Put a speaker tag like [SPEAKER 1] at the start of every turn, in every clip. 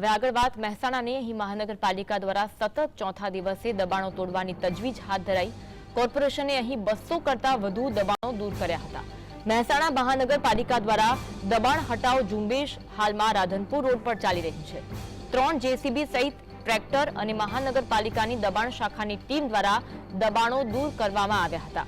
[SPEAKER 1] હવે આગળ વાત મહેસાણાની. અહીં મહાનગરપાલિકા દ્વારા સતત ચોથા દિવસે દબાણો તોડવાની તજવીજ હાથ ધરાઈ. કોર્પોરેશને અહીં બસો કરતા વધુ દબાણો દૂર કર્યા હતા. મહેસાણા મહાનગરપાલિકા દ્વારા દબાણ હટાવ ઝુંબેશ હાલમાં રાધનપુર રોડ પર ચાલી રહી છે. ત્રણ જેસીબી સહિત ટ્રેક્ટર અને મહાનગરપાલિકાની દબાણ શાખાની ટીમ દ્વારા દબાણો દૂર કરવામાં આવ્યા હતા.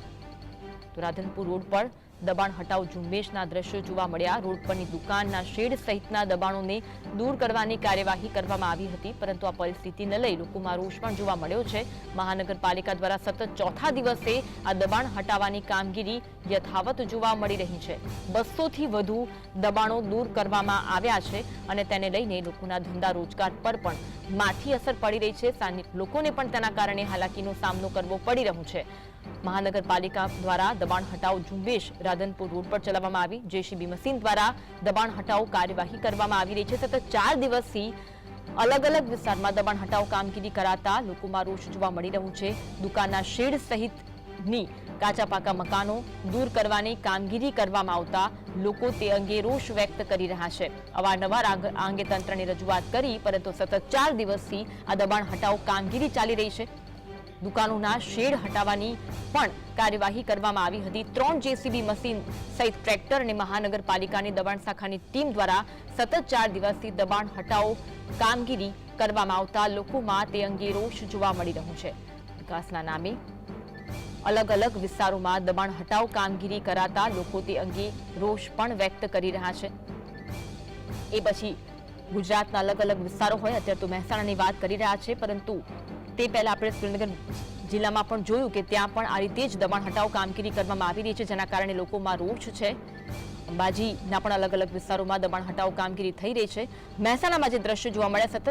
[SPEAKER 1] રાધનપુર રોડ પર દબાણ હટાવ ઝુંબેશના દ્રશ્યો જોવા મળ્યા. રોડ પરની દુકાનના શેડ સહિતના દબાણોને દૂર કરવાની કાર્યવાહી કરવામાં આવી હતી, પરંતુ આ પરિસ્થિતિને લઈ લોકોમાં રોષ પણ જોવા મળ્યો છે. મહાનગરપાલિકા દ્વારા સતત ચોથા દિવસે આ દબાણ હટાવવાની કામગીરી યથાવત જોવા મળી રહી છે. બસોથી વધુ દબાણો દૂર કરવામાં આવ્યા છે અને તેને લઈને લોકોના ધંધા રોજગાર પર પણ માઠી અસર પડી રહી છે. લોકોને પણ તેના કારણે હાલાકીનો સામનો કરવો પડી રહ્યો છે. મહાનગરપાલિકા દ્વારા દબાણ હટાવ ઝુંબેશ રાધનપુર રોડ પર ચલાવવામાં આવી. જેસીબી મશીન દ્વારા દબાણ હટાવ કાર્યવાહી કરવામાં આવી રહી છે. સતત ચાર દિવસથી અલગ અલગ વિસ્તારમાં દબાણ હટાવ કામગીરી કરાતા લોકોમાં રોષ જોવા મળી રહ્યું છે. દુકાનના શેડ સહિતની કાચા પાકા મકાનો દૂર કરવાની કામગીરી કરવામાં આવતા લોકો તે અંગે રોષ વ્યક્ત કરી રહ્યા છે. અવારનવાર આ અંગે તંત્રને રજૂઆત કરી, પરંતુ સતત ચાર દિવસથી આ દબાણ હટાવ કામગીરી ચાલી રહી છે. દુકાનોના શેડ હટાવવાની પણ કાર્યવાહી કરવામાં આવી હતી. ત્રણ જેસીબી મશીન સહિત ટ્રેક્ટર અને મહાનગરપાલિકાની દબાણ શાખાની ટીમ દ્વારા સતત ચાર દિવસથી દબાણ હટાવો કામગીરી કરવામાં આવતા લોકોમાં તે અંગે રોષ જોવા મળી રહ્યો છે. વિકાસના નામે અલગ અલગ વિસ્તારોમાં દબાણ હટાવ કામગીરી કરાતા લોકો તે અંગે રોષ પણ વ્યક્ત કરી રહ્યા છે. એ પછી ગુજરાતના અલગ અલગ વિસ્તારો હોય, અત્યારે તો મહેસાણાની વાત કરી રહ્યા છે, પરંતુ તે પહેલા આપણે સુરેન્દ્રનગર જિલ્લામાં પણ જોયું કે ત્યાં પણ આ રીતે જ દબાણ હટાવ કામગીરી કરવામાં આવી રહી છે, જેના કારણે લોકોમાં રોષ છે. અંબાજીના પણ અલગ અલગ વિસ્તારોમાં દબાણ હટાવ કામગીરી થઈ રહી છે. મહેસાણામાં જે દ્રશ્ય જોવા મળ્યા, સતત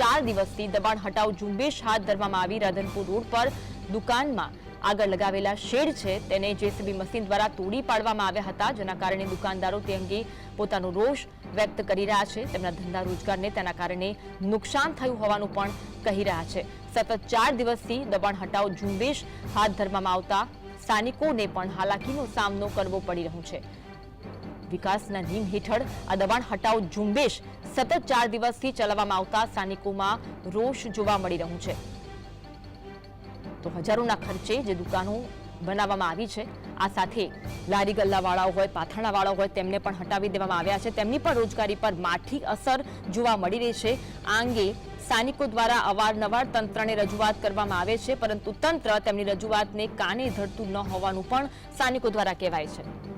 [SPEAKER 1] ચાર દિવસથી દબાણ હટાવ ઝુંબેશ હાથ ધરવામાં આવી. રાધનપુર રોડ પર દુકાનમાં આગળ લગાવેલા શેડ છે. તેને જેસીબી મશીન દ્વારા તોડી પાડવામાં આવ્યા હતા, જેના કારણે દુકાનદારો તે અંગે પોતાનો રોષ વ્યક્ત કરી રહ્યા છે. તેમના ધંધા રોજગારને તેના કારણે નુકસાન થયું હોવાનું પણ કહી રહ્યા છે. સતત ચાર દિવસથી દબાણ હટાવ ઝુંબેશ હાથ ધરવામાં આવતા સ્થાનિકોને પણ હાલાકીનો સામનો કરવો પડી રહ્યો છે. વિકાસના નિયમ હેઠળ આ દબાણ હટાવ ઝુંબેશ સતત ચાર દિવસથી ચલાવવામાં આવતા સ્થાનિકોમાં રોષ જોવા મળી રહ્યું છે. તો હજારોના ખર્ચે જે દુકાનો બનાવવામાં આવી છે. આ સાથે લારી ગલ્લાવાળાઓ હોય, પાથરણાવાળાઓ હોય, તેમને પણ હટાવી દેવામાં આવ્યા છે. તેમની પણ રોજગારી પર માઠી અસર જોવા મળી રહી છે. આ અંગે સ્થાનિકો દ્વારા અવારનવાર તંત્રને રજૂઆત કરવામાં આવે છે, પરંતુ તંત્ર તેમની રજૂઆતને કાને ધરતું ન હોવાનું પણ સ્થાનિકો દ્વારા કહેવાય છે.